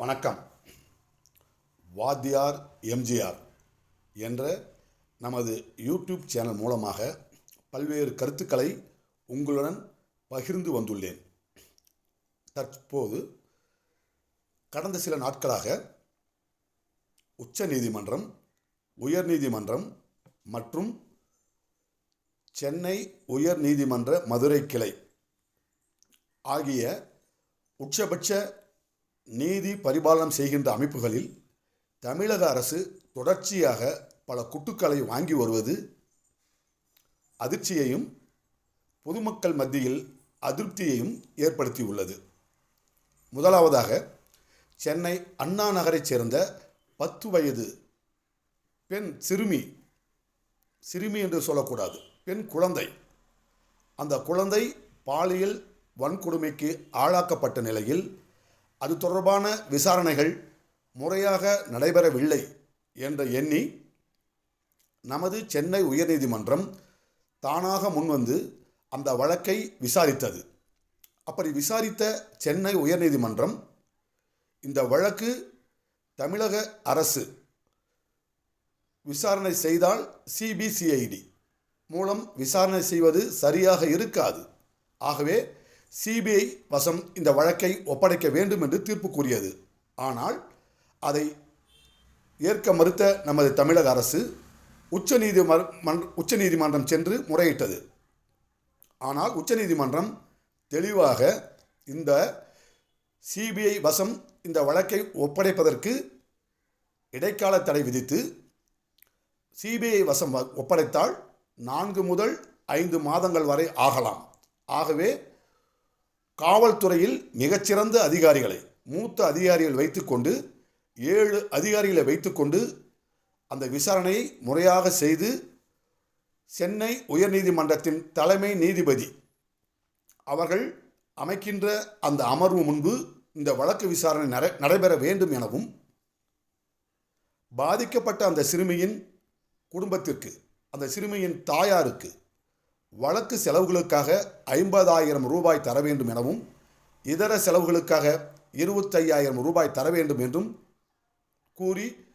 வணக்கம். வாத்தியார் எம்ஜிஆர் என்ற நமது யூடியூப் சேனல் மூலமாக பல்வேறு கருத்துக்களை உங்களுடன் பகிர்ந்து வந்துள்ளேன். தற்போது கடந்த சில நாட்களாக உச்ச நீதிமன்றம் உயர்நீதிமன்றம் மற்றும் சென்னை உயர் நீதிமன்ற மதுரை கிளை ஆகிய உச்சபட்ச நீதி பரிபாலனம் செய்கின்ற அமைப்புகளில் தமிழக அரசு தொடர்ச்சியாக பல குட்டுக்களை வாங்கி வருவது அதிர்ச்சியையும் பொதுமக்கள் மத்தியில் அதிருப்தியையும் ஏற்படுத்தியுள்ளது. முதலாவதாக சென்னை அண்ணா நகரைச் சேர்ந்த பத்து வயது பெண் சிறுமி சிறுமி என்று சொல்லக்கூடாது பெண் குழந்தை. அந்த குழந்தை பாலியல் வன்கொடுமைக்கு ஆளாக்கப்பட்ட நிலையில் அது தொடர்பான விசாரணைகள் முறையாக நடைபெறவில்லை என்ற எண்ணி நமது சென்னை உயர்நீதிமன்றம் தானாக முன்வந்து அந்த வழக்கை விசாரித்தது. அப்படி விசாரித்த சென்னை உயர்நீதிமன்றம் இந்த வழக்கு தமிழக அரசு விசாரணை செய்தால் சிபிசிஐடி மூலம் விசாரணை செய்வது சரியாக இருக்காது. ஆகவே சிபிஐ வசம் இந்த வழக்கை ஒப்படைக்க வேண்டும் என்று தீர்ப்பு கூறியது. ஆனால் அதை ஏற்க மறுத்த நமது தமிழக அரசு உச்ச உச்சநீதிமன்றம் உச்ச நீதிமன்றம் சென்று முறையிட்டது. ஆனால் உச்சநீதிமன்றம் தெளிவாக இந்த சிபிஐ வசம் இந்த வழக்கை ஒப்படைப்பதற்கு இடைக்கால தடை விதித்து சிபிஐ வசம் வ- ஒப்படைத்தால் நான்கு முதல் ஐந்து மாதங்கள் வரை ஆகலாம். ஆகவே காவல்துறையில் மிகச்சிறந்த அதிகாரிகளை மூத்த அதிகாரிகள் வைத்துக்கொண்டு ஏழு அதிகாரிகளை வைத்துக்கொண்டு அந்த விசாரணையை முறையாக செய்து சென்னை உயர்நீதிமன்றத்தின் தலைமை நீதிபதி அவர்கள் அமைக்கின்ற அந்த அமர்வு முன்பு இந்த வழக்கு விசாரணை நடை நடைபெற வேண்டும் எனவும் பாதிக்கப்பட்ட அந்த சிறுமியின் குடும்பத்திற்கு அந்த சிறுமியின் தாயாருக்கு வழக்கு செலவுகளுக்காக ஐம்பதாயிரம் ரூபாய் தர வேண்டும் எனவும் இதர செலவுகளுக்காக இருபத்தையாயிரம் ரூபாய் தர வேண்டும் என்றும் கூறி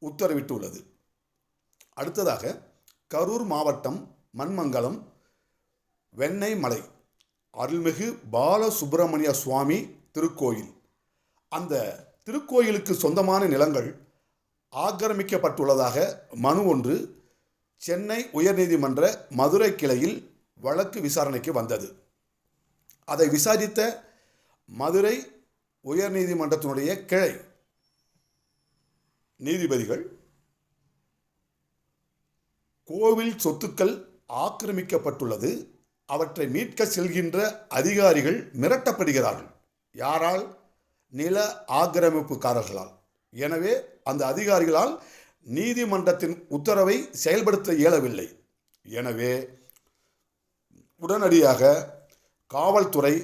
உத்தரவிட்டுள்ளது. அடுத்ததாக கரூர் மாவட்டம் மண்மங்கலம் வெண்ணெய் மலை அருள்மிகு பாலசுப்பிரமணிய சுவாமி திருக்கோயில். அந்த திருக்கோயிலுக்கு சொந்தமான நிலங்கள் ஆக்கிரமிக்கப்பட்டுள்ளதாக மனு ஒன்று சென்னை உயர்நீதிமன்ற மதுரை கிளையில் வழக்கு விசாரணைக்கு வந்தது. அதை விசாரித்த மதுரை உயர்நீதிமன்றத்தினுடைய கிளை நீதிபதிகள் கோவில் சொத்துக்கள் ஆக்கிரமிக்கப்பட்டுள்ளது. அவற்றை மீட்க செல்கின்ற அதிகாரிகள் மிரட்டப்படுகிறார்கள். யாரால்? நில ஆக்கிரமிப்புக்காரர்களால். எனவே அந்த அதிகாரிகளால் நீதிமன்றத்தின் உத்தரவை செயல்படுத்த இயலவில்லை. எனவே உடனடியாக காவல்துறை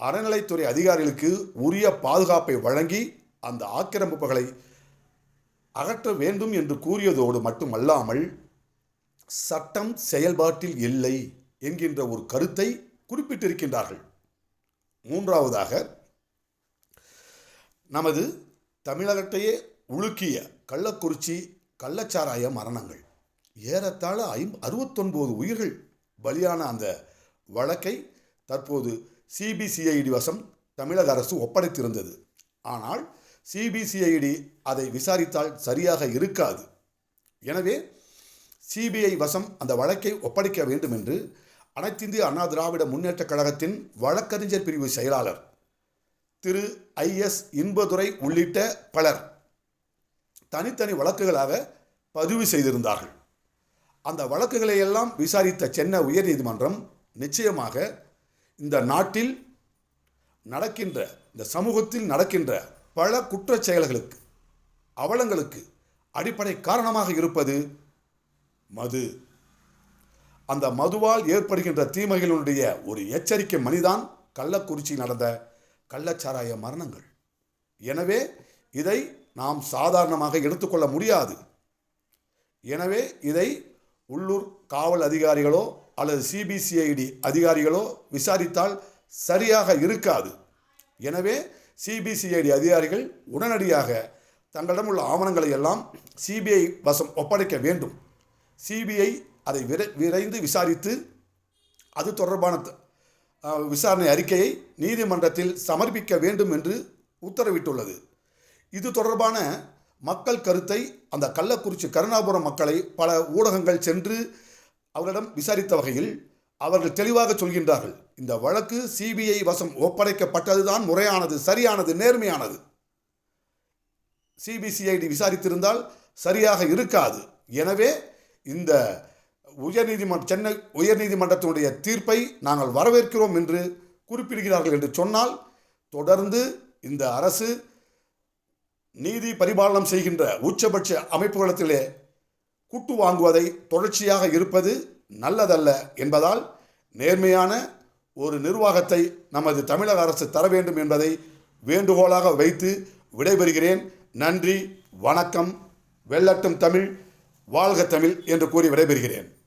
அறநிலைத்துறை அதிகாரிகளுக்கு உரிய பாதுகாப்பை வழங்கி அந்த ஆக்கிரமிப்புகளை அகற்ற வேண்டும் என்று கூறியதோடு மட்டுமல்லாமல் சட்டம் செயல்பாட்டில் இல்லை என்கின்ற ஒரு கருத்தை குறிப்பிட்டிருக்கின்றார்கள். மூன்றாவதாக நமது தமிழகத்தையே உலுக்கிய கள்ளக்குறிச்சி கள்ளச்சாராய மரணங்கள். ஏறத்தாழ ஐம் அறுபத்தொன்பது உயிர்கள் பலியான அந்த வழக்கை தற்போது சிபிசிஐடி வசம் தமிழக அரசு ஒப்படைத்திருந்தது. ஆனால் சிபிசிஐடி அதை விசாரித்தால் சரியாக இருக்காது. எனவே சிபிஐ வசம் அந்த வழக்கை ஒப்படைக்க வேண்டும் என்று அனைத்திந்திய அண்ணா திராவிட முன்னேற்றக் கழகத்தின் வழக்கறிஞர் பிரிவு செயலாளர் திரு ஐஎஸ் இன்பதுரை உள்ளிட்ட பலர் தனித்தனி வழக்குகளாக பதிவு செய்திருந்தார்கள். அந்த வழக்குகளை எல்லாம் விசாரித்த சென்னை உயர்நீதிமன்றம் நிச்சயமாக இந்த நாட்டில் நடக்கின்ற இந்த சமூகத்தில் நடக்கின்ற பல குற்றச் செயல்களுக்கு அவலங்களுக்கு அடிப்படை காரணமாக இருப்பது மது. அந்த மதுவால் ஏற்படுகின்ற தீமைகளுடைய ஒரு எச்சரிக்கை மணிதான் கள்ளக்குறிச்சி நடந்த கள்ளச்சாராய மரணங்கள். எனவே இதை நாம் சாதாரணமாக எடுத்துக்கொள்ள முடியாது. எனவே இதை உள்ளூர் காவல் அதிகாரிகளோ அல்லது சிபிசிஐடி அதிகாரிகளோ விசாரித்தால் சரியாக இருக்காது. எனவே சிபிசிஐடி அதிகாரிகள் உடனடியாக தங்களிடம் உள்ள ஆவணங்களை எல்லாம் சிபிஐ வசம் ஒப்படைக்க வேண்டும். சிபிஐ அதை விரை விரைந்து விசாரித்து அது தொடர்பான விசாரணை அறிக்கையை நீதிமன்றத்தில் சமர்ப்பிக்க வேண்டும் என்று உத்தரவிட்டுள்ளது. இது தொடர்பான மக்கள் கருத்தை அந்த கள்ளக்குறிச்சி கருணாபுரம் மக்களை பல ஊடகங்கள் சென்று அவரிடம் விசாரித்த வகையில் அவர்கள் தெளிவாக சொல்கின்றார்கள். இந்த வழக்கு சிபிஐ வசம் ஒப்படைக்கப்பட்டதுதான் முறையானது சரியானது நேர்மையானது. சிபிசிஐடி விசாரித்திருந்தால் சரியாக இருக்காது. எனவே இந்த உயர்நீதிமன்ற சென்னை உயர்நீதிமன்றத்தினுடைய தீர்ப்பை நாங்கள் வரவேற்கிறோம் என்று குறிப்பிடுகிறார்கள் என்று சொன்னால் தொடர்ந்து இந்த அரசு நீதி பரிபாலனம் செய்கின்ற உச்சபட்ச அமைப்புகளத்திலே கூட்டு வாங்குவதை தொடர்ச்சியாக இருப்பது நல்லதல்ல என்பதால் நேர்மையான ஒரு நிர்வாகத்தை நமது தமிழக அரசு தர வேண்டும் என்பதை வேண்டுகோளாக வைத்து விடைபெறுகிறேன். நன்றி வணக்கம். வெள்ளட்டும் தமிழ் வாழ்க தமிழ் என்று கூறி விடைபெறுகிறேன்.